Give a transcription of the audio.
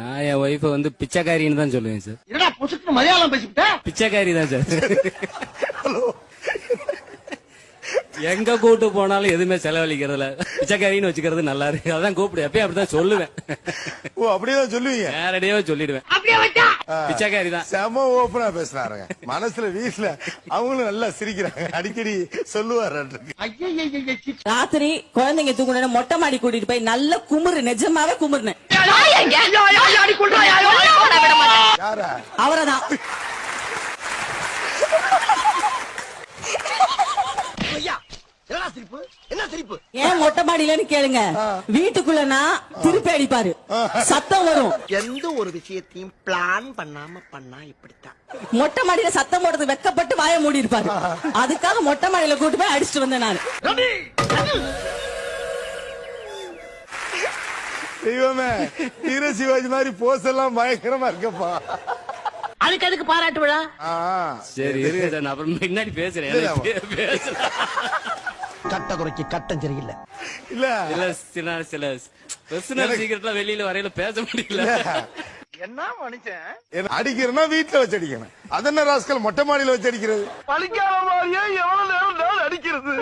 நான் என் ஒய்ஃப வந்து பிச்சைக்காரின்னு தான் சொல்லுவேன் சார் என்னடா புசுக்கு மலையாளம் பேசிவிட்ட பிச்சைக்காரி தான் சார் எங்க கூட்டு போனாலும் எதுவுமே செலவழிக்கிறதுல பிச்சைக்காரின்னு வச்சுக்கிறது நல்லா இருக்கு அதான் கூப்பிடு. எப்பயும் அப்படிதான் சொல்லுவேன். ஓ அப்படியேதான் சொல்லுவீங்க? நேரடியாவே சொல்லிடுவேன். பிச்சைக்காரி தான். செம ஓப்பனா பேசுறாருங்க. மனசுல வீட்டுல அவங்களும் நல்லா சிரிக்கிறாங்க. அடிக்கடி சொல்லுவாரு. ராத்திரி குழந்தைங்க தூங்குன மொட்டை மாடி கூட்டிட்டு போய் நல்ல குமுறு நிஜமாவே குமுறுனேன் அவரதான் ஐயா, என்னடா சிரிப்பு? என்ன சிரிப்பு? ஏன் மொட்டை மாடியிலன்னு கேளுங்க. வீட்டுக்குள்ளனா திருப்பி அடிப்பாரு. சத்தம் வரும். எந்த ஒரு விஷயத்தையும் பிளான் பண்ணாம பண்ணா இப்படித்தான். மொட்டை மாடியில சத்தம் போடுறது வெக்கப்பட்டு வாய மூடி இருப்பாரு அதுக்காக மொட்டை மாடியில கூட்டு போய் அடிச்சுட்டு வந்தேன் நான். தெய்வமே வீர சிவாஜி மாதிரி போஸ் எல்லாம் பயங்கரமா இருக்கப்பா. அதுக்கு அதுக்கு பாராட்டு விழா? ஆ, சரி இருங்க சார் நான் அப்புறம் பின்னாடி பேசுறேன். கட்ட குறைக்கு கட்டம் சரியில்லை. இல்ல. இல்ல சில சில பர்சனல் சீக்கிரட்லாம் வெளியில வரையில பேச முடியல. என்ன மனுஷன்? என்ன அடிக்கிறேன்னா வீட்டுல வச்சு அடிக்கணும் அது என்ன ராஸ்கல் மொட்டை மாடியில வச்சு அடிக்கிறது பழிக்காம மாதிரியே எவ்வளவு நேரம் அடிக்கிறது?